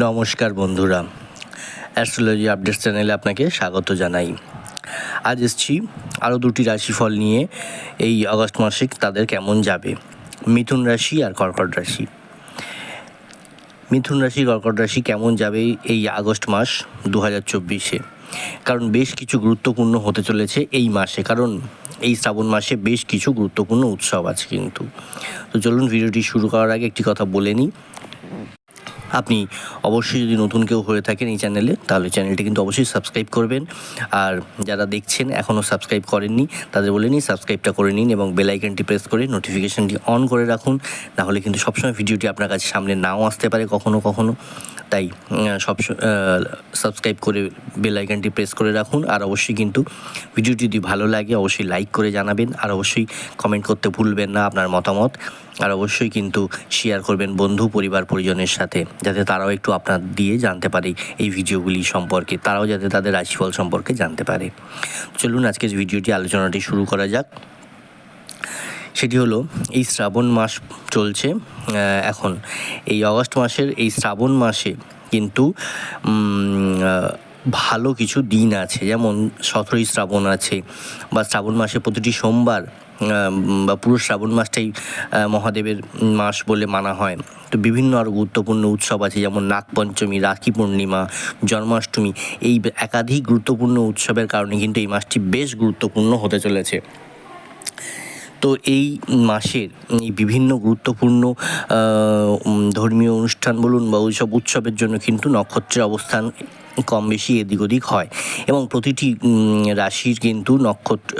নমস্কার বন্ধুরা। Astrology update চ্যানেলে আপনাকে স্বাগত জানাই। আজ এসছি আরও দুটি রাশিফল নিয়ে এই অগস্ট মাসে তাদের কেমন যাবে। মিথুন রাশি আর কর্কট রাশি। মিথুন রাশি, কর্কট রাশি কেমন যাবে এই আগস্ট মাস দু হাজার চব্বিশে? কারণ বেশ কিছু গুরুত্বপূর্ণ হতে চলেছে এই মাসে। কারণ এই শ্রাবণ মাসে বেশ কিছু গুরুত্বপূর্ণ উৎসব আছে কিন্তু। তো চলুন ভিডিওটি শুরু করার আগে একটি কথা বলে নিই। আপনি অবশ্যই যদি নতুন কেউ হয়ে থাকেন এই চ্যানেলে তাহলে চ্যানেলটি কিন্তু অবশ্যই সাবস্ক্রাইব করবেন। আর যারা দেখছেন এখনও সাবস্ক্রাইব করেননি, তাদের বলে নিন সাবস্ক্রাইবটা করে নিন এবং বেল আইকনটি প্রেস করে নোটিফিকেশানটি অন করে রাখুন। নাহলে কিন্তু সবসময় ভিডিওটি আপনার কাছে সামনে নাও আসতে পারে কখনো কখনো। তাই সব সাবস্ক্রাইব করে বেল প্রেস করে রাখুন। আর অবশ্যই কিন্তু ভিডিওটি যদি ভালো লাগে, অবশ্যই লাইক করে জানাবেন। আর অবশ্যই কমেন্ট করতে ভুলবেন না আপনার মতামত। আর অবশ্যই কিন্তু শেয়ার করবেন বন্ধু, পরিবার, পরিজনের সাথে, যাতে তারাও একটু আপনার দিয়ে জানতে পারে এই ভিডিওগুলি সম্পর্কে, তারাও যাতে তাদের রাশিফল সম্পর্কে জানতে পারে। চলুন আজকের ভিডিওটি, আলোচনাটি শুরু করা যাক। সেটি হলো, এই শ্রাবণ মাস চলছে এখন। এই অগস্ট মাসের এই শ্রাবণ মাসে কিন্তু ভালো কিছু দিন আছে। যেমন সতেরোই শ্রাবণ আছে বা শ্রাবণ মাসে প্রতিটি সোমবার বা পুরো শ্রাবণ মাসটাই মহাদেবের মাস বলে মানা হয়। তো বিভিন্ন আরও গুরুত্বপূর্ণ উৎসব আছে, যেমন নাগপঞ্চমী রাখি পূর্ণিমা, জন্মাষ্টমী। এই একাধিক গুরুত্বপূর্ণ উৎসবের কারণে কিন্তু এই মাসটি বেশ গুরুত্বপূর্ণ হতে চলেছে। তো এই মাসের এই বিভিন্ন গুরুত্বপূর্ণ ধর্মীয় অনুষ্ঠান বলুন বা ওইসব উৎসবের জন্য কিন্তু নক্ষত্রের অবস্থান কম বেশি এদিক ওদিক হয়। এবং প্রতিটি রাশির কিন্তু নক্ষত্র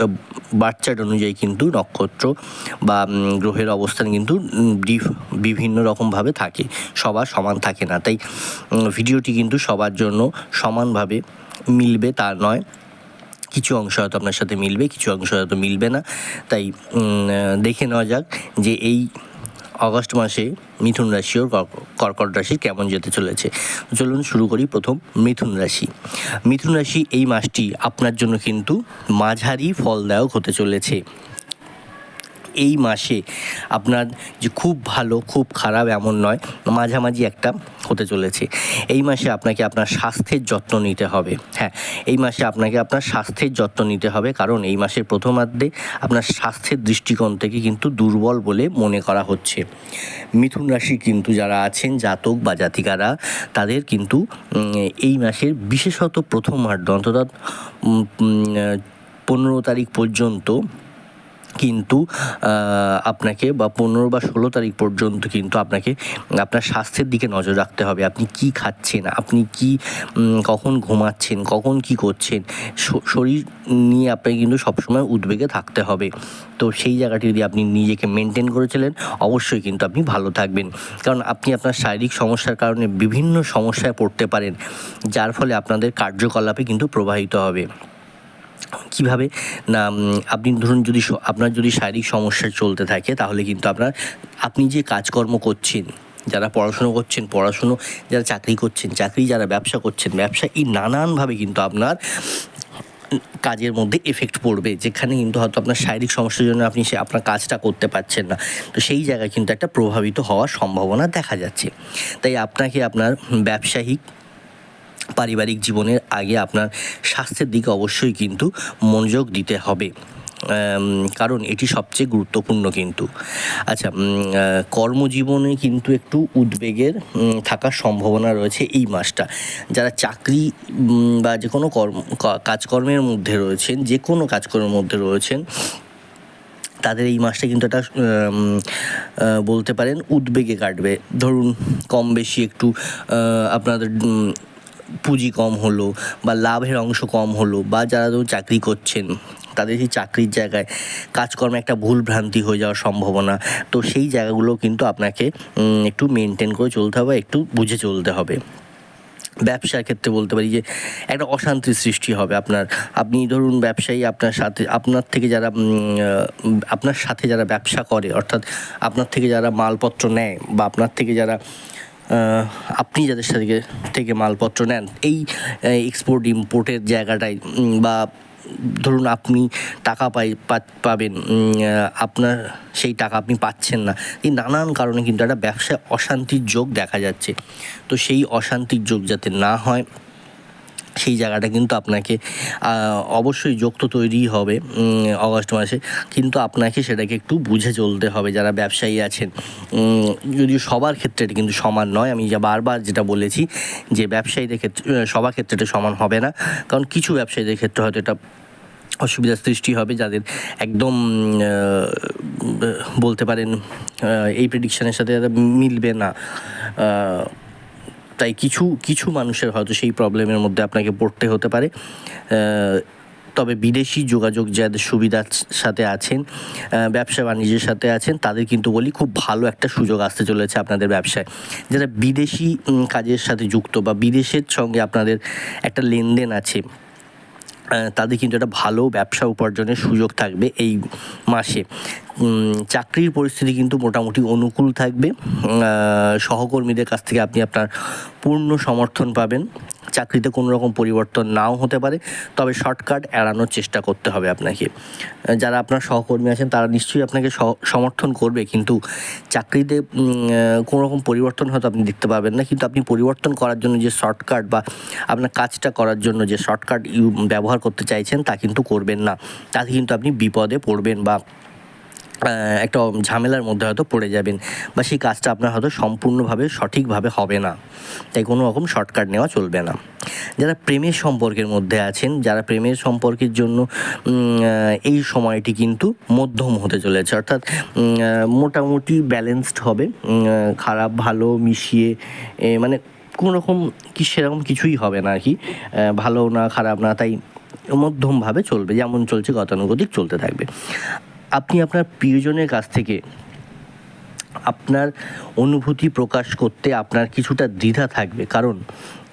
বাচ্চার অনুযায়ী কিন্তু নক্ষত্র বা গ্রহের অবস্থান কিন্তু বিভিন্ন রকমভাবে থাকে। সবার সমান থাকে না। তাই ভিডিওটি কিন্তু সবার জন্য সমানভাবে মিলবে তা নয়। কিছু অংশ হয়তো আপনার সাথে মিলবে, কিছু অংশ হয়তো মিলবে না। তাই দেখে নেওয়া যাক যে এই অগস্ট মাসে মিথুন রাশি ও কর্কট রাশি কেমন যেতে চলেছে? চলুন শুরু করি প্রথম মিথুন রাশি। মিথুন রাশি এই মাসটি আপনার জন্য কিন্তু মাঝারি ফলদায়ক হতে চলেছে। এই মাসে আপনার যে খুব ভালো, খুব খারাপ এমন নয়, মাঝামাঝি একটা হতে চলেছে। এই মাসে আপনাকে আপনার স্বাস্থ্যের যত্ন নিতে হবে। হ্যাঁ এই মাসে আপনাকে আপনার স্বাস্থ্যের যত্ন নিতে হবে কারণ এই মাসের প্রথমার্ধে আপনার স্বাস্থ্যের দৃষ্টিকোণ থেকে কিন্তু দুর্বল বলে মনে করা হচ্ছে। মিথুন রাশি কিন্তু যারা আছেন, জাতক বা জাতিকারা, তাদের কিন্তু এই মাসের বিশেষত প্রথমার্ধ, অন্তত পনেরো তারিখ পর্যন্ত কিন্তু আপনাকে বা পনেরো বা ষোলো তারিখ পর্যন্ত কিন্তু আপনাকে, আপনার স্বাস্থ্যের দিকে নজর রাখতে হবে। আপনি কি খাচ্ছেন? আপনি কি কখন ঘুমাচ্ছেন? কখন কি করছেন? শরীর নিয়ে আপনাকে কিন্তু সবসময় উদ্বেগে থাকতে হবে। তো সেই জায়গাটি যদি আপনি নিজেকে মেনটেন করেছিলেন, অবশ্যই কিন্তু আপনি ভালো থাকবেন। কারণ আপনি আপনার শারীরিক সমস্যার কারণে বিভিন্ন সমস্যায় পড়তে পারেন, যার ফলে আপনাদের কার্যকলাপে কিন্তু প্রবাহিত হবে। কীভাবে? না আপনি ধরুন যদি আপনার যদি শারীরিক সমস্যা চলতে থাকে, তাহলে কিন্তু আপনার, আপনি যে কাজকর্ম করছেন, যারা পড়াশুনো করছেন, পড়াশুনো, যারা চাকরি করছেন, চাকরি যারা ব্যবসা করছেন, ব্যবসা এই নানানভাবে কিন্তু আপনার, কাজের মধ্যে এফেক্ট পড়বে, যেখানে কিন্তু হয়তো আপনার শারীরিক সমস্যার জন্য আপনি সে, আপনার কাজটা করতে পারছেন না। তো সেই জায়গায় কিন্তু একটা প্রভাবিত হওয়ার সম্ভাবনা দেখা যাচ্ছে। তাই আপনাকে আপনার ব্যবসায়িক পারিবারিক জীবনের আগে আপনার স্বাস্থ্যের দিকে অবশ্যই কিন্তু মনোযোগ দিতে হবে। কারণ এটি সবচেয়ে গুরুত্বপূর্ণ কিন্তু। আচ্ছা কর্মজীবনে কিন্তু একটু উদ্বেগের থাকার সম্ভাবনা রয়েছে এই মাসটা। যারা চাকরি বা যে কোনো কর্ম কাজকর্মের মধ্যে রয়েছেন যে কোনো কাজকর্মের মধ্যে রয়েছেন, তাদের এই মাসটা কিন্তু একটা বলতে পারেন উদ্বেগে কাটবে। ধরুন কম বেশি একটু আপনাদের পুঁজি কম হলো বা লাভের অংশ কম হলো বা যারা ধরুন চাকরি করছেন, তাদের সেই চাকরির জায়গায় কাজকর্মে একটা ভুল ভ্রান্তি হয়ে যাওয়ার সম্ভাবনা। তো সেই জায়গাগুলো কিন্তু আপনাকে একটু মেনটেন করে চলতে হবে একটু বুঝে চলতে হবে। ব্যবসার ক্ষেত্রে বলতে পারি যে, একটা অশান্তির সৃষ্টি হবে আপনার। আপনি ধরুন ব্যবসায়ী আপনার সাথে, আপনার থেকে যারা আপনার সাথে যারা ব্যবসা করে, অর্থাৎ আপনার থেকে যারা মালপত্র নেয় বা আপনার থেকে যারা আপনি যাদের সাথে থেকে মালপত্র নেন, এই এক্সপোর্ট ইম্পোর্টের জায়গাটায় বা ধরুন আপনি টাকা পাই পাবেন আপনার সেই টাকা আপনি পাচ্ছেন না, এই নানান কারণে কিন্তু একটা ব্যবসায় অশান্তির যোগ দেখা যাচ্ছে। তো সেই অশান্তির যোগ যাতে না হয় সেই জায়গাটা কিন্তু আপনাকে অবশ্যই যোগ তো তৈরিই হবে অগস্ট মাসে। কিন্তু আপনাকে সেটাকে একটু বুঝে চলতে হবে যারা ব্যবসায়ী আছেন। যদিও সবার ক্ষেত্রে এটা কিন্তু সমান নয়, আমি যা বারবার যেটা বলেছি যে ব্যবসায়ীদের ক্ষেত্রে, সবার ক্ষেত্রে এটা সমান হবে না। কারণ কিছু ব্যবসায়ীদের ক্ষেত্রে হয়তো এটা অসুবিধার সৃষ্টি হবে যাদের একদম বলতে পারেন এই প্রেডিকশানের সাথে মিলবে না। তাই কিছু কিছু মানুষের হয়তো সেই প্রবলেমের মধ্যে আপনাকে পড়তে হতে পারে। তবে বিদেশি যোগাযোগ যাদের সুবিধার সাথে আছেন ব্যবসা বাণিজ্যের সাথে আছেন, তাদের কিন্তু বলি খুব ভালো একটা সুযোগ আসতে চলেছে আপনাদের ব্যবসায়। যারা বিদেশি কাজের সাথে যুক্ত বা বিদেশের সঙ্গে আপনাদের একটা লেনদেন আছে তাদের কিন্তু একটা ভালো ব্যবসা উপার্জনের সুযোগ থাকবে এই মাসে। চাকরির পরিস্থিতি কিন্তু মোটামুটি অনুকূল থাকবে। সহকর্মীদের কাছ থেকে আপনি আপনার পূর্ণ সমর্থন পাবেন। চাকরিতে কোনো রকম পরিবর্তন নাও হতে পারে, তবে শর্টকাট এড়ানোর চেষ্টা করতে হবে আপনাকে। যারা আপনার সহকর্মী আছেন, তারা নিশ্চয়ই আপনাকে সমর্থন করবে, কিন্তু চাকরিতে কোনো রকম পরিবর্তন হয়তো আপনি দেখতে পাবেন না, কিন্তু আপনি পরিবর্তন করার জন্য যে শর্টকাট বা আপনার কাজটা করার জন্য যে শর্টকাট ব্যবহার করতে চাইছেন, তা কিন্তু করবেন না। তাতে কিন্তু আপনি বিপদে পড়বেন বা একটা ঝামেলার মধ্যে হয়তো পড়ে যাবেন বা সেই কাজটা আপনার হয়তো সম্পূর্ণভাবে সঠিকভাবে হবে না। তাই কোনো রকম শর্টকাট নেওয়া চলবে না। যারা প্রেমের সম্পর্কের মধ্যে আছেন, যারা প্রেমের সম্পর্কের জন্য এই সময়টি কিন্তু মধ্যম হতে চলেছে। অর্থাৎ মোটামুটি ব্যালেন্সড হবে। খারাপ, ভালো, মিশিয়ে মানে কোনো রকম কি সেরকম কিছুই হবে না আর কি ভালো না, খারাপ না, তাই মধ্যমভাবে চলবে। যেমন চলছে গতানুগতিক চলতে থাকবে। আপনি আপনার প্রিয়জনের কাছ থেকে আপনার অনুভূতি প্রকাশ করতে আপনার কিছুটা দ্বিধা থাকবে। কারণ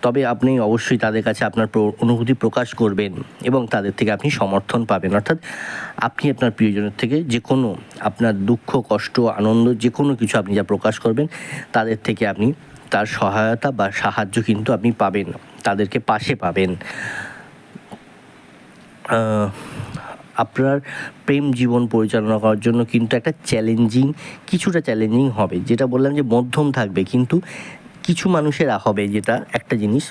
তবে আপনি অবশ্যই তাদের কাছে আপনার অনুভূতি প্রকাশ করবেন এবং তাদের থেকে আপনি সমর্থন পাবেন। অর্থাৎ আপনি আপনার প্রিয়জনের থেকে যে কোনো আপনার দুঃখ, কষ্ট, আনন্দ যে কোনো কিছু আপনি যা প্রকাশ করবেন, তাদের থেকে আপনি তার সহায়তা বা সাহায্য কিন্তু আপনি পাবেন, তাদেরকে পাশে পাবেন। আপনার প্রেম জীবন পরিচালনা করার জন্য কিন্তু একটা চ্যালেঞ্জিং কিছুটা চ্যালেঞ্জিং হবে। যেটা বললাম যে মধ্যম থাকবে, কিন্তু কিছু মানুষেরা হবে যেটা একটা জিনিস,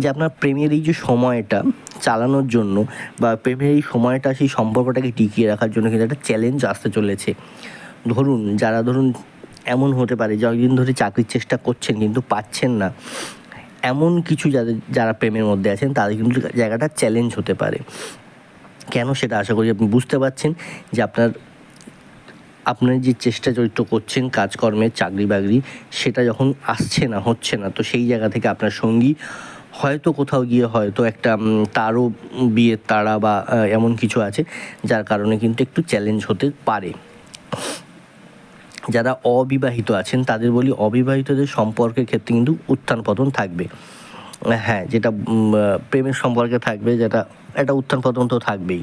যে আপনার প্রেমের এই যে সময়টা চালানোর জন্য বা প্রেমের এই সময়টা, সেই সম্পর্কটাকে টিকিয়ে রাখার জন্য কিন্তু একটা চ্যালেঞ্জ আসতে চলেছে। ধরুন, যারা ধরুন এমন হতে পারে, যে অনেকদিন ধরে চাকরির চেষ্টা করছেন কিন্তু পাচ্ছেন না, এমন কিছু যাদের, যারা প্রেমের মধ্যে আছেন, তাদের কিন্তু জায়গাটা চ্যালেঞ্জ হতে পারে। কেন সেটা আশা করি আপনি বুঝতে পারছেন যে আপনার আপনার যে চেষ্টা চরিত্র করছেন কাজকর্মের চাকরি বাকরি, সেটা যখন আসছে না, হচ্ছে না, তো সেই জায়গা থেকে আপনার সঙ্গী হয়তো কোথাও গিয়ে হয়তো একটা তারও বিয়ের তারা বা এমন কিছু আছে, যার কারণে কিন্তু একটু চ্যালেঞ্জ হতে পারে। যারা অবিবাহিত আছেন, তাদের বলি অবিবাহিতদের সম্পর্কের ক্ষেত্রে কিন্তু উত্থান পতন থাকবে। হ্যাঁ যেটা প্রেমের সম্পর্কে থাকবে, যেটা একটা উত্থান পতন তো থাকবেই।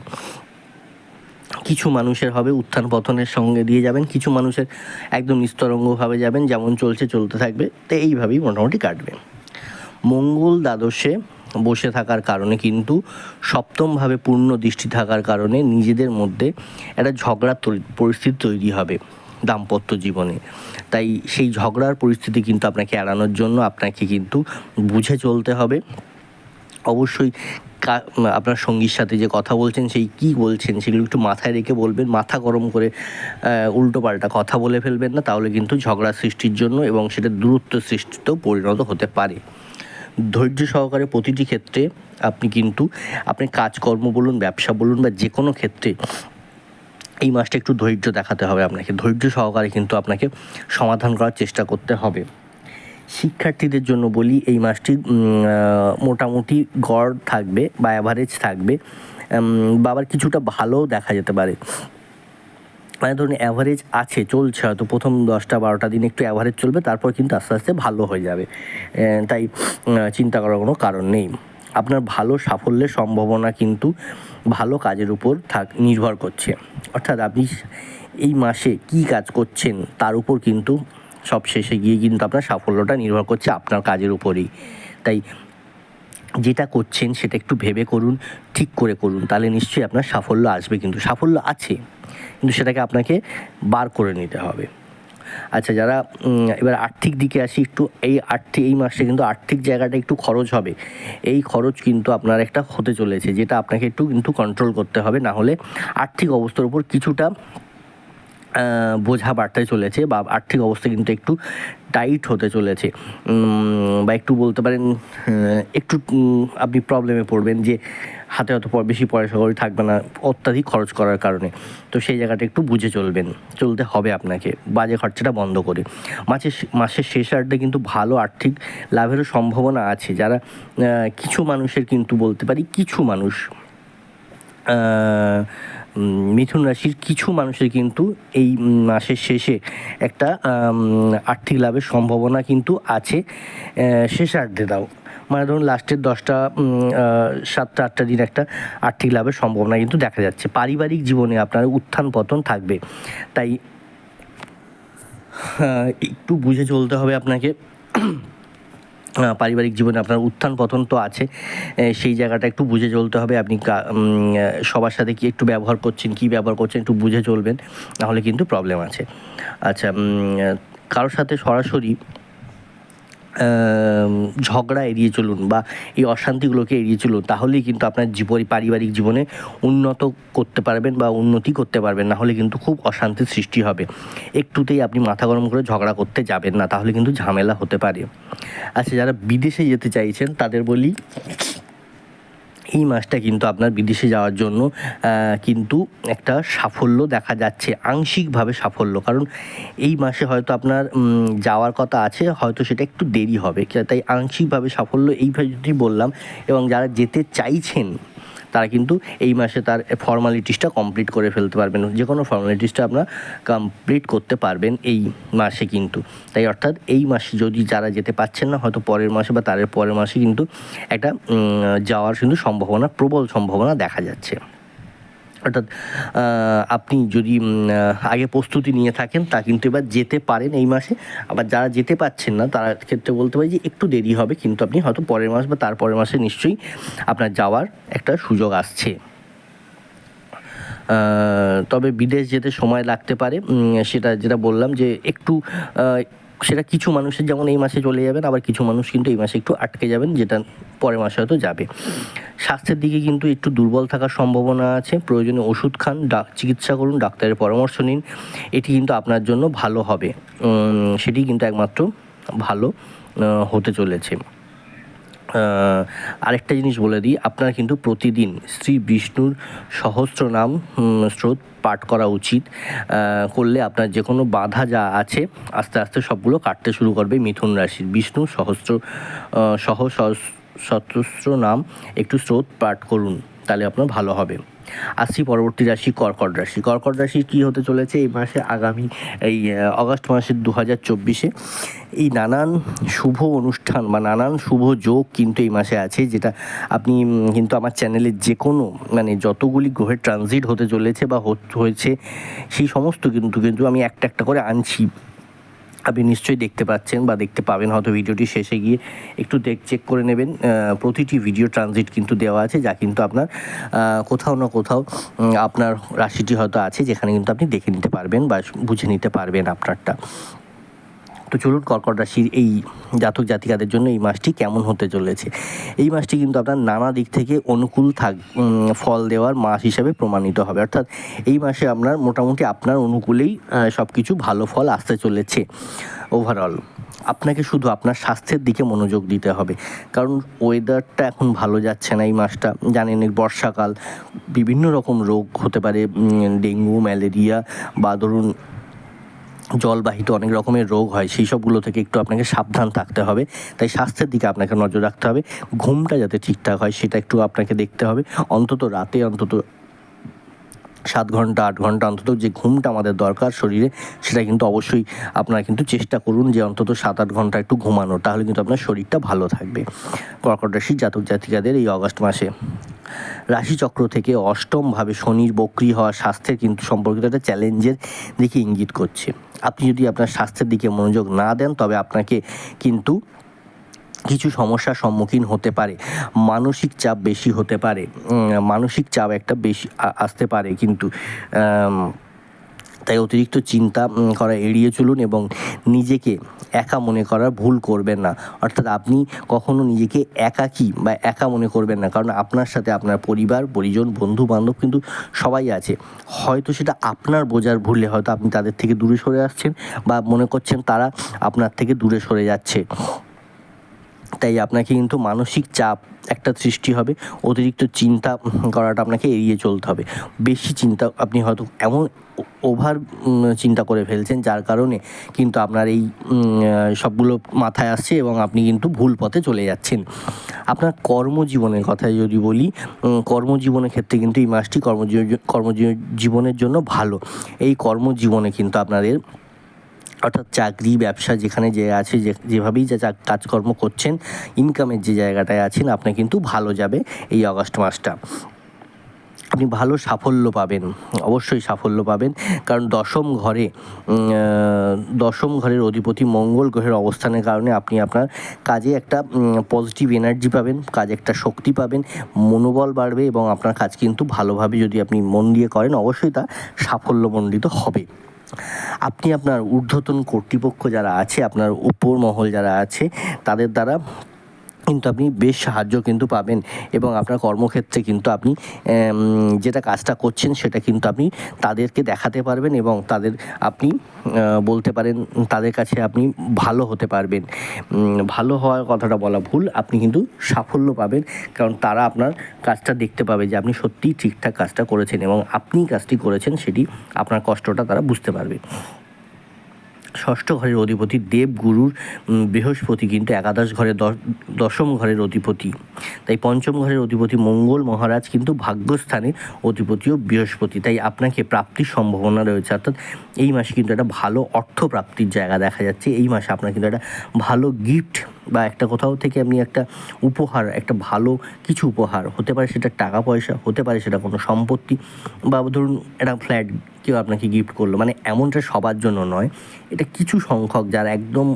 কিছু মানুষের হবে উত্থান পতনের সঙ্গে দিয়ে যাবেন, কিছু মানুষের একদম নিস্তরঙ্গভাবে যাবেন, যেমন চলছে, চলতে থাকবে, তো এইভাবেই মোটামুটি কাটবে। মঙ্গল দ্বাদশে বসে থাকার কারণে কিন্তু সপ্তমভাবে পূর্ণ দৃষ্টি থাকার কারণে নিজেদের মধ্যে একটা ঝগড়ার তরি- পরিস্থিতি তৈরি হবে। দাম্পত্য জীবনে। তাই সেই ঝগড়ার পরিস্থিতি কিন্তু আপনাকে এড়ানোর জন্য আপনাকে কিন্তু বুঝে চলতে হবে। অবশ্যই আপনার সঙ্গীর সাথে যে কথা বলছেন, সেই কি বলছেন, সেগুলো একটু মাথায় রেখে বলবেন। মাথা গরম করে উল্টো পাল্টা কথা বলে ফেলবেন না, তাহলে কিন্তু ঝগড়া সৃষ্টির জন্য এবং সেটা দূরত্ব সৃষ্টিতেও পরিণত হতে পারে। ধৈর্য সহকারে প্রতিটি ক্ষেত্রে আপনি কিন্তু, আপনি কাজকর্ম বলুন, ব্যবসা বলুন বা যে কোনো ক্ষেত্রে এই মাসটা একটু ধৈর্য দেখাতে হবে আপনাকে। ধৈর্য সহকারে কিন্তু আপনাকে সমাধান করার চেষ্টা করতে হবে। শিক্ষার্থীদের জন্য বলি এই মাসটি মোটামুটি গড় থাকবে বা অ্যাভারেজ থাকবে। উম, বা আবার কিছুটা ভালোও দেখা যেতে পারে। মানে ধরুন অ্যাভারেজ আছে চলছে হয়তো প্রথম দশটা বারোটা দিন একটু অ্যাভারেজ চলবে তারপর কিন্তু আস্তে আস্তে ভালো হয়ে যাবে। তাই চিন্তা করার কোনো কারণ নেই। আপনার ভালো সাফল্যের সম্ভাবনা কিন্তু ভালো কাজের উপর থাক, নির্ভর করছে। অর্থাৎ আপনি এই মাসে কি কাজ করছেন, তার উপর কিন্তু সব শেষে গিয়ে কিন্তু আপনার সাফল্যটা নির্ভর করছে আপনার কাজের উপরেই। তাই যেটা করছেন সেটা একটু ভেবে করুন, ঠিক করে করুন, তাহলে নিশ্চয়ই আপনার সাফল্য আসবে কিন্তু, সাফল্য আছে। কিন্তু সেটাকে আপনাকে বার করে নিতে হবে। আচ্ছা যারা এবার আর্থিক দিকে আসি, একটু এই আর্থিক, এই মাসে কিন্তু আর্থিক জায়গাটা একটু খরচ হবে। এই খরচ কিন্তু আপনার একটা হতে চলেছে, যেটা আপনাকে একটু কিন্তু কন্ট্রোল করতে হবে, না হলে আর্থিক অবস্থার উপর কিছুটা বোঝা বাড়তে চলেছে বা আর্থিক অবস্থা কিন্তু একটু টাইট হতে চলেছে। বা একটু বলতে পারেন একটু আপনি প্রবলেমে পড়বেন যে হাতে অত বেশি পয়সা করে থাকবে না, অত্যাধিক খরচ করার কারণে। তো সেই জায়গাটা একটু বুঝে চলবেন, চলতে হবে আপনাকে। বাজে খরচাটা বন্ধ করে। মাসের মাসের শেষার্ধে কিন্তু ভালো আর্থিক লাভেরও সম্ভাবনা আছে। যারা কিছু মানুষের কিন্তু বলতে পারি, কিছু মানুষ মিথুন রাশির কিছু মানুষের কিন্তু এই মাসের শেষে একটা আর্থিক লাভের সম্ভাবনা কিন্তু আছে। শেষার্ধে দাও মানে ধরুন লাস্টের দশটা সাতটা, আটটা দিন একটা আর্থিক লাভের সম্ভাবনা কিন্তু দেখা যাচ্ছে। পারিবারিক জীবনে আপনার উত্থান পতন থাকবে। তাই একটু বুঝে চলতে হবে আপনাকে। পারিবারিক জীবনে আপনার উত্থান পতন তো আছে। সেই জায়গাটা একটু বুঝে চলতে হবে। আপনি সবার সাথে কি একটু ব্যবহার করছেন, কি ব্যবহার করছেন একটু বুঝে চলবেন। নাহলে কিন্তু প্রবলেম আছে। আচ্ছা কারোর সাথে সরাসরি ঝগড়া এড়িয়ে চলুন বা এই অশান্তিগুলোকে এড়িয়ে চলুন, তাহলেই কিন্তু আপনার জীবনী, পারিবারিক জীবনে উন্নত করতে পারবেন বা উন্নতি করতে পারবেন না হলে কিন্তু খুব অশান্তির সৃষ্টি হবে। একটুতেই আপনি মাথা গরম করে ঝগড়া করতে যাবেন না, তাহলে কিন্তু ঝামেলা হতে পারে। আচ্ছা যারা বিদেশে যেতে চাইছেন, তাদের বলি এই মাসটা কিন্তু আপনার বিদেশে যাওয়ার জন্য কিন্তু একটা সাফল্য দেখা যাচ্ছে, আংশিকভাবে সাফল্য। কারণ এই মাসে হয়তো আপনার যাওয়ার কথা আছে, হয়তো সেটা একটু দেরি হবে। তাই আংশিকভাবে সাফল্য এইভাবে যদি বললাম, এবং যারা যেতে চাইছেন তারা কিন্তু এই মাসে তার ফর্মালিটিসটা কমপ্লিট করে ফেলতে পারবেন। যে কোনো ফর্মালিটিসটা আপনার কমপ্লিট করতে পারবেন এই মাসে কিন্তু। তাই অর্থাৎ এই মাসে যদি যারা যেতে পারছেন না, হয়তো পরের মাসে বা তার পরের মাসে কিন্তু একটা যাওয়ার কিন্তু সম্ভাবনা, প্রবল সম্ভাবনা দেখা যাচ্ছে। অর্থাৎ আপনি যদি আগে প্রস্তুতি নিয়ে থাকেন, তা কিন্তু এবার যেতে পারেন এই মাসে। আবার যারা যেতে পারছেন না, তার ক্ষেত্রে বলতে পারি যে একটু দেরি হবে, কিন্তু আপনি হয়তো পরের মাস বা তার পরের মাসে নিশ্চয়ই আপনার যাওয়ার একটা সুযোগ আসছে। তবে বিদেশ যেতে সময় লাগতে পারে সেটা যেটা বললাম যে একটু সেটা কিছু মানুষের যেমন এই মাসে চলে যাবেন, আবার কিছু মানুষ কিন্তু এই মাসে একটু আটকে যাবেন, যেটা পরের মাসে হয়তো যাবে। স্বাস্থ্যের দিকে কিন্তু একটু দুর্বল থাকার সম্ভাবনা আছে, প্রয়োজনে ওষুধ খান চিকিৎসা করুন, ডাক্তারের পরামর্শ নিন, এটি কিন্তু আপনার জন্য ভালো হবে। সেটি কিন্তু একমাত্র ভালো হতে চলেছে। আরেকটা জিনিস বলে দিই, আপনার কিন্তু প্রতিদিন শ্রী বিষ্ণুর সহস্র নাম স্রোত পাঠ করা উচিত। করলে আপনার যে কোনো বাধা যা আছে, আস্তে আস্তে সবগুলো কাটতে শুরু করবে মিথুন রাশির। বিষ্ণু সহস্র সহ সহস- সহস্র নাম একটু স্রোত পাঠ করুন, তাহলে আপনার ভালো হবে। আসছি পরবর্তী রাশি কর্কট রাশি। কর্কট রাশি কী হতে চলেছে? এই মাসে আগামী এই আহ, আগস্ট মাসের দু হাজার চব্বিশে এই নানান শুভ অনুষ্ঠান বা নানান শুভ যোগ কিন্তু এই মাসে আছে যেটা আপনি কিন্তু আমার চ্যানেলে যে কোনো মানে যতগুলি গ্রহের ট্রানজিট হতে চলেছে বা হয়েছে সেই সমস্ত কিন্তু কিন্তু আমি একটা একটা করে আনছি। আপনি নিশ্চয়ই দেখতে পাচ্ছেন বা দেখতে পাবেন হয়তো ভিডিওটি শেষে গিয়ে একটু দেখ চেক করে নেবেন। প্রতিটি ভিডিও ট্রানজিট কিন্তু দেওয়া আছে, যা কিন্তু আপনার কোথাও না কোথাও আপনার রাশিটি হয়তো আছে, যেখানে কিন্তু আপনি দেখে নিতে পারবেন বা বুঝে নিতে পারবেন আপনারটা। তো চলুন কর্কট রাশির এই জাতক জাতিকাদের জন্য এই মাসটি কেমন হতে চলেছে? এই মাসটি কিন্তু আপনার নানা দিক থেকে অনুকূল থাক ফল দেওয়ার মাস হিসাবে প্রমাণিত হবে। অর্থাৎ এই মাসে আপনার মোটামুটি আপনার অনুকূলেই সব কিছু ভালো ফল আসতে চলেছে ওভারঅল আপনাকে শুধু আপনার স্বাস্থ্যের দিকে মনোযোগ দিতে হবে। কারণ ওয়েদারটা এখন ভালো যাচ্ছে না এই মাসটা। জানেন বর্ষাকাল, বিভিন্ন রকম রোগ হতে পারে ডেঙ্গু, ম্যালেরিয়া বা ধরুন জলবাহিত অনেক রকমের রোগ হয়, সেই সবগুলো থেকে একটু আপনাকে সাবধান থাকতে হবে। তাই স্বাস্থ্যের দিকে আপনাকে নজর রাখতে হবে। ঘুমটা যাতে ঠিকঠাক হয়, সেটা একটু আপনাকে দেখতে হবে। অন্তত রাতে অন্তত সাত ঘণ্টা, আট ঘণ্টা অন্তত যে ঘুমটা আমাদের দরকার শরীরে, সেটা কিন্তু অবশ্যই আপনারা কিন্তু চেষ্টা করুন যে অন্তত সাত, আট ঘণ্টা একটু ঘুমানো তাহলে কিন্তু আপনার শরীরটা ভালো থাকবে। কর্কট রাশির জাতক জাতিকাদের এই অগস্ট মাসে। রাশিচক্র থেকে অষ্টমভাবে শনির বক্রি হওয়া স্বাস্থ্যের কিন্তু সম্পর্কিত একটা চ্যালেঞ্জের দিকে ইঙ্গিত করছে। আপনি যদি আপনার স্বাস্থ্যের দিকে মনোযোগ না দেন, তবে আপনাকে কিন্তু কিছু সমস্যার সম্মুখীন হতে পারে। মানসিক চাপ বেশি হতে পারে। মানসিক চাপ একটা বেশি আসতে পারে কিন্তু তাই অতিরিক্ত চিন্তা করা এড়িয়ে চলুন এবং নিজেকে একা মনে করার ভুল করবেন না। অর্থাৎ আপনি কখনো নিজেকে একাকী বা একা মনে করবেন না। কারণ আপনার সাথে আপনার পরিবার, পরিজন বন্ধু বান্ধব কিন্তু সবাই আছে। হয়তো সেটা আপনার বোঝার ভুলে, হয়তো আপনি তাদের থেকে দূরে সরে আসছেন বা মনে করছেন তারা আপনার থেকে দূরে সরে যাচ্ছে। তাই আপনাকে কিন্তু মানসিক চাপ একটা সৃষ্টি হবে। অতিরিক্ত চিন্তা করাটা আপনাকে এড়িয়ে চলতে হবে। বেশি চিন্তা আপনি হয়তো এমন ওভার চিন্তা করে ফেলছেন, যার কারণে কিন্তু আপনার এই সবগুলো মাথায় আসছে এবং আপনি কিন্তু ভুল পথে চলে যাচ্ছেন। আপনার কর্মজীবনের কথা যদি বলি কর্মজীবনের ক্ষেত্রে কিন্তু এই মাসটি কর্মজীবন কর্মজীবনের জন্য ভালো। এই কর্মজীবনে কিন্তু আপনাদের অর্থাৎ চাকরি, ব্যবসা যেখানে যে আছে, যে, যেভাবেই যা কাজকর্ম করছেন ইনকামের যে জায়গাটায় আছেন, আপনি কিন্তু ভালো যাবে এই আগস্ট মাসটা। আপনি ভালো সাফল্য পাবেন, অবশ্যই সাফল্য পাবেন। কারণ দশম ঘরে দশম ঘরের অধিপতি মঙ্গল গ্রহের অবস্থানের কারণে আপনি আপনার কাজে একটা পজিটিভ এনার্জি পাবেন, কাজে একটা শক্তি পাবেন, মনোবল বাড়বে এবং আপনার কাজ কিন্তু ভালোভাবে যদি আপনি মন দিয়ে করেন, অবশ্যই তা সাফল্যমণ্ডিত হবে। আপনি আপনার ঊর্ধ্বতন কর্তৃপক্ষ যারা আছে আপনার উপর মহল যারা আছে তাদের দ্বারা কিন্তু আপনি বেশ সাহায্য কিন্তু পাবেন এবং আপনার কর্মক্ষেত্রে কিন্তু আপনি যেটা কাজটা করছেন সেটা কিন্তু আপনি তাদেরকে দেখাতে পারবেন এবং তাদের আপনি বলতে পারেন তাদের কাছে আপনি ভালো হতে পারবেন। ভালো হওয়ার কথাটা বলা ভুল, আপনি কিন্তু সাফল্য পাবেন কারণ তারা আপনার কাজটা দেখতে পাবে যে আপনি সত্যিই ঠিকঠাক কাজটা করেছেন এবং আপনি কাজটি করেছেন সেটি আপনার কষ্টটা তারা বুঝতে পারবে। ষষ্ঠ ঘরের অধিপতি দেবগুরুর বৃহস্পতি কিন্তু একাদশ ঘরের দশ- দশম ঘরের অধিপতি। তাই পঞ্চম ঘরের অধিপতি মঙ্গল মহারাজ কিন্তু ভাগ্যস্থানে অধিপতিও বৃহস্পতি। তাই আপনাকে প্রাপ্তির সম্ভাবনা রয়েছে। অর্থাৎ এই মাসে কিন্তু একটা ভালো অর্থ প্রাপ্তির জায়গা দেখা যাচ্ছে। এই মাসে আপনার কিন্তু একটা ভালো গিফট বা একটা কোথাও থেকে আপনি একটা উপহার, একটা ভালো কিছু উপহার, হতে পারে সেটা টাকা পয়সা, হতে পারে সেটা কোনো সম্পত্তি বা ধরুন একটা ফ্ল্যাট কেউ আপনাকে গিফট করল। মানে এমনটা সবার জন্য নয়। এটা কিছু সংখ্যক যারা একদম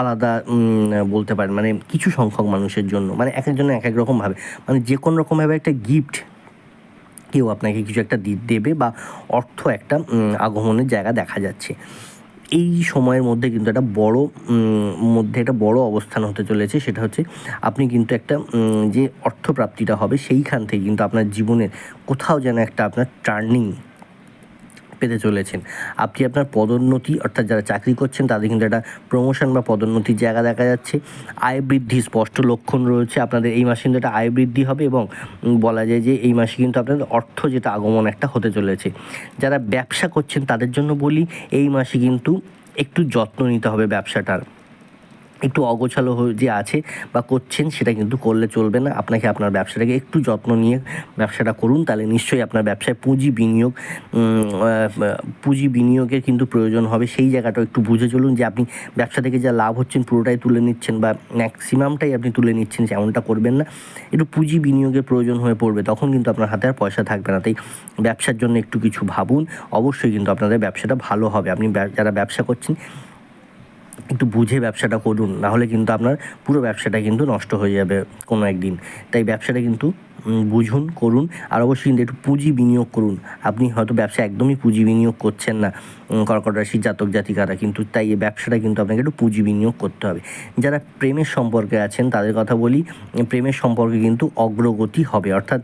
আলাদা বলতে পারেন মানে কিছু সংখ্যক মানুষের জন্য মানে এক একজনের এক এক রকমভাবে মানে যে কোনো রকমভাবে একটা গিফট কেউ আপনাকে কিছু একটা দেবে বা অর্থ একটা আগমনের জায়গা দেখা যাচ্ছে। এই সময়ের মধ্যে কিন্তু একটা বড় মধ্যে একটা বড় অবস্থান হতে চলেছে। সেটা হচ্ছে আপনি কিন্তু একটা যে অর্থপ্রাপ্তিটা হবে সেইখান থেকে কিন্তু আপনার জীবনের কোথাও যেন একটা আপনার টার্নিং পেতে চলেছেন। আপনি আপনার পদোন্নতি, অর্থাৎ যারা চাকরি করছেন, তাদের কিন্তু একটা প্রমোশন বা পদোন্নতির জায়গা দেখা যাচ্ছে। আয় বৃদ্ধি স্পষ্ট লক্ষণ রয়েছে। আপনাদের এই মাসে কিন্তু একটা আয় বৃদ্ধি হবে এবং বলা যায় যে এই মাসে কিন্তু আপনাদের অর্থ যেটা আগমন একটা হতে চলেছে। যারা ব্যবসা করছেন, তাদের জন্য বলি, এই মাসে কিন্তু একটু যত্ন নিতে হবে ব্যবসাটার। একটু অগোছালো যে আছে বা করছেন সেটা কিন্তু করলে চলবে না। আপনাকে আপনার ব্যবসাটাকে একটু যত্ন নিয়ে ব্যবসাটা করুন, তাহলে নিশ্চয়ই আপনার ব্যবসায় পুঁজি বিনিয়োগ পুঁজি বিনিয়োগের কিন্তু প্রয়োজন হবে। সেই জায়গাটা একটু বুঝে চলুন যে আপনি ব্যবসা থেকে যা লাভ হচ্ছেন পুরোটাই তুলে নিচ্ছেন বা ম্যাক্সিমামটাই আপনি তুলে নিচ্ছেন এমনটা করবেন না। একটু পুঁজি বিনিয়োগের প্রয়োজন হয়ে পড়বে, তখন কিন্তু আপনার হাতে আর পয়সা থাকবে না। তাই ব্যবসার জন্য একটু কিছু ভাবুন। অবশ্যই কিন্তু আপনাদের ব্যবসাটা ভালো হবে। আপনি যারা ব্যবসা করছেন একটু বুঝে ব্যবসাটা করুন, নাহলে কিন্তু আপনার পুরো ব্যবসাটা কিন্তু নষ্ট হয়ে যাবে কোনো একদিন। তাই ব্যবসাটা কিন্তু বুঝুন, করুন, আর অবশ্যই কিন্তু একটু পুঁজি বিনিয়োগ করুন। আপনি হয়তো ব্যবসা একদমই পুঁজি বিনিয়োগ করছেন না কর্কট রাশির জাতক জাতিকারা, কিন্তু তাই এই ব্যবসাটা কিন্তু আপনাকে একটু পুঁজি বিনিয়োগ করতে হবে। যারা প্রেমের সম্পর্কে আছেন, তাদের কথা বলি প্রেমের সম্পর্কে কিন্তু অগ্রগতি হবে। অর্থাৎ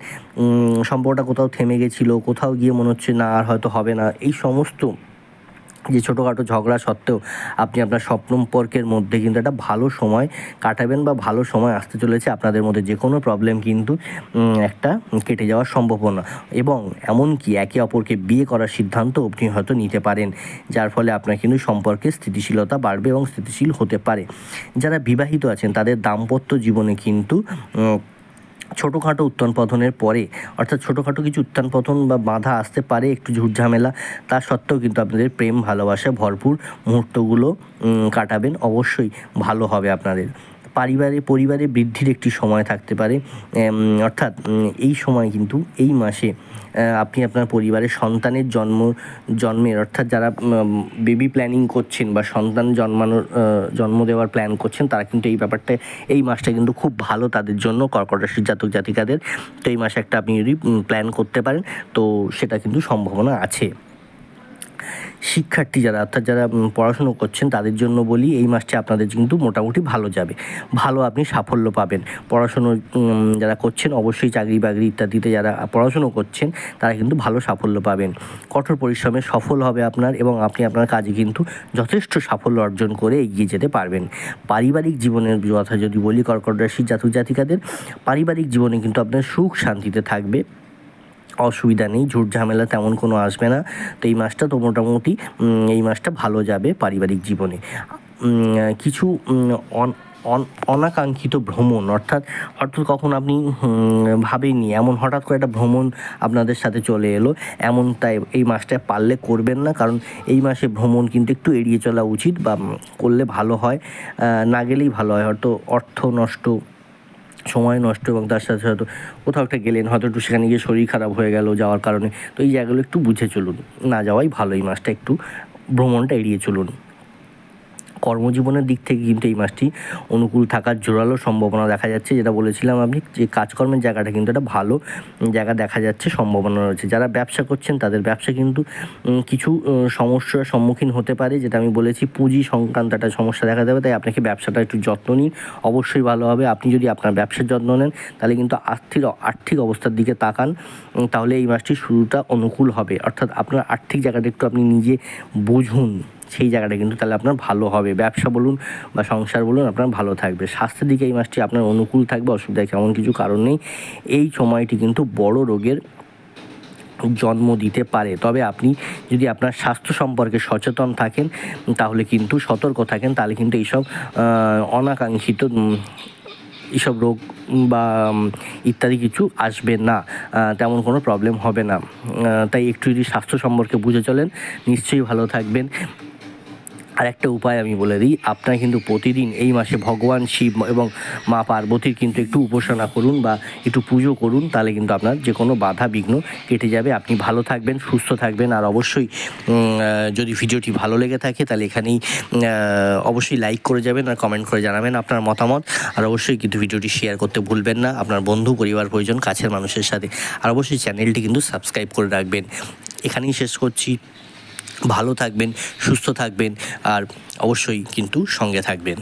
সম্পর্কটা কোথাও থেমে গেছিল, কোথাও গিয়ে মনে হচ্ছে না, আর হয়তো হবে না, এই সমস্ত যে ছোটোখাটো ঝগড়া সত্ত্বেও আপনি আপনার সম্পর্কের মধ্যে কিন্তু একটা ভালো সময় কাটাবেন বা ভালো সময় আসতে চলেছে আপনাদের মধ্যে যে কোনো প্রবলেম কিন্তু একটা কেটে যাওয়ার সম্ভাবনা। এবং এমনকি একে অপরকে বিয়ে করার সিদ্ধান্ত আপনি হয়তো নিতে পারেন, যার ফলে আপনার কিন্তু সম্পর্কে স্থিতিশীলতা বাড়বে এবং স্থিতিশীল হতে পারে। যারা বিবাহিত আছেন, তাদের দাম্পত্য জীবনে কিন্তু ছোটোখাটো উত্থান পতনের পরে, অর্থাৎ ছোটোখাটো কিছু উত্থান পতন বা বাধা আসতে পারে, একটু ঝুটঝামেলা, তা সত্ত্বেও কিন্তু আপনাদের প্রেম, ভালোবাসা ভরপুর মুহূর্তগুলো কাটাবেন। অবশ্যই ভালো হবে আপনাদের। পরিবারে পরিবারে বৃদ্ধির একটি সময় থাকতে পারে। অর্থাৎ এই সময় কিন্তু এই মাসে আপনি আপনার পরিবারের সন্তানের জন্ম, জন্মের, অর্থাৎ যারা বেবি প্ল্যানিং করছেন বা সন্তান জন্মানোর জন্ম দেওয়ার প্ল্যান করছেন, তারা কিন্তু এই ব্যাপারটা, এই মাসটা কিন্তু খুব ভালো তাদের জন্য কর্কট রাশির জাতক জাতিকাদের। তো এই মাসে একটা আপনি যদি প্ল্যান করতে পারেন, তো সেটা কিন্তু সম্ভাবনা আছে। শিক্ষার্থী যারা, অর্থাৎ যারা পড়াশুনো করছেন, তাদের জন্য বলি এই মাসটি আপনাদের কিন্তু মোটামুটি ভালো যাবে। ভালো আপনি সাফল্য পাবেন। পড়াশুনো যারা করছেন, অবশ্যই চাকরি বাকরি ইত্যাদিতে যারা পড়াশুনো করছেন, তারা কিন্তু ভালো সাফল্য পাবেন। কঠোর পরিশ্রমে সফল হবে আপনার এবং আপনি আপনার কাজে কিন্তু যথেষ্ট সাফল্য অর্জন করে এগিয়ে যেতে পারবেন। পারিবারিক জীবনের কথা যদি বলি, কর্কট রাশির জাতক জাতিকাদের পারিবারিক জীবনে কিন্তু আপনার সুখ শান্তিতে থাকবে। অসুবিধা নেই, ঝুট ঝামেলা তেমন কোনো আসবে না। তো এই মাসটা তো মোটামুটি এই মাসটা ভালো যাবে পারিবারিক জীবনে। কিছু অন- অন- অনাকাঙ্ক্ষিত ভ্রমণ, অর্থাৎ হঠাৎ কখন আপনি ভাবেননি, এমন হঠাৎ করে একটা ভ্রমণ আপনাদের সাথে চলে এলো এমন তাই এই মাসটায় পারলে করবেন না, কারণ এই মাসে ভ্রমণ কিন্তু একটু এড়িয়ে চলা উচিত বা করলে ভালো হয় না গেলেই ভালো হয়, হয়তো অর্থ নষ্ট সময় নষ্ট এবং তার সাথে হয়তো কোথাও একটা গেলেন, হয়তো একটু সেখানে গিয়ে শরীর খারাপ হয়ে গেল যাওয়ার কারণে। তো এই জায়গাগুলো একটু বুঝে চলুন। না যাওয়াই ভালো, এই মাসটা একটু ভ্রমণটা এড়িয়ে চলুন। কর্মজীবনের দিক থেকে কিন্তু এই মাসটি অনুকূল থাকার জোরালো সম্ভাবনা দেখা যাচ্ছে। যেটা বলেছিলাম আপনি যে কাজকর্মের জায়গাটা কিন্তু একটা ভালো জায়গা দেখা যাচ্ছে, সম্ভাবনা রয়েছে। যারা ব্যবসা করছেন, তাদের ব্যবসা কিন্তু কিছু সমস্যার সম্মুখীন হতে পারে। যেটা আমি বলেছি, পুঁজি সংক্রান্ত একটা সমস্যা দেখা দেবে, তাই আপনাকে ব্যবসাটা একটু যত্ন নিন। অবশ্যই ভালো হবে। আপনি যদি আপনার ব্যবসার যত্ন নেন, তাহলে কিন্তু আর্থিক আর্থিক অবস্থার দিকে তাকান তাহলে এই মাসটির শুরুটা অনুকূল হবে। অর্থাৎ আপনার আর্থিক জায়গাটা একটু আপনি নিজে বুঝুন। সেই জায়গাটা কিন্তু তাহলে আপনার ভালো হবে। ব্যবসা বলুন বা সংসার বলুন, আপনার ভালো থাকবে। স্বাস্থ্যের দিকে এই মাসটি আপনার অনুকূল থাকবে অসুবিধা তেমন কিছু কারণ নেই। এই সময়টি কিন্তু বড় রোগের জন্ম দিতে পারে। তবে আপনি যদি আপনার স্বাস্থ্য সম্পর্কে সচেতন থাকেন, তাহলে কিন্তু সতর্ক থাকেন, তাহলে কিন্তু এইসব অনাকাঙ্ক্ষিত এইসব রোগ বা ইত্যাদি কিছু আসবে না। তেমন কোনো প্রবলেম হবে না। তাই একটু যদি স্বাস্থ্য সম্পর্কে বুঝে চলেন, নিশ্চয়ই ভালো থাকবেন। আর একটা উপায় আমি বলে দিই, আপনার কিন্তু প্রতিদিন এই মাসে ভগবান, শিব এবং মা পার্বতীর কিন্তু একটু উপাসনা করুন বা একটু পুজো করুন, তাহলে কিন্তু আপনার যে কোনো বাধা বিঘ্ন কেটে যাবে। আপনি ভালো থাকবেন, সুস্থ থাকবেন আর অবশ্যই যদি ভিডিওটি ভালো লেগে থাকে, তাহলে এখানেই অবশ্যই লাইক করে যাবেন আর কমেন্ট করে জানাবেন আপনার মতামত। আর অবশ্যই কিন্তু ভিডিওটি শেয়ার করতে ভুলবেন না, আপনার বন্ধু, পরিবার, পরিজন, কাছের মানুষের সাথে। আর অবশ্যই চ্যানেলটি কিন্তু সাবস্ক্রাইব করে রাখবেন। এখানেই শেষ করছি। ভালো থাকবেন সুস্থ থাকবেন আর অবশ্যই কিন্তু সঙ্গে থাকবেন।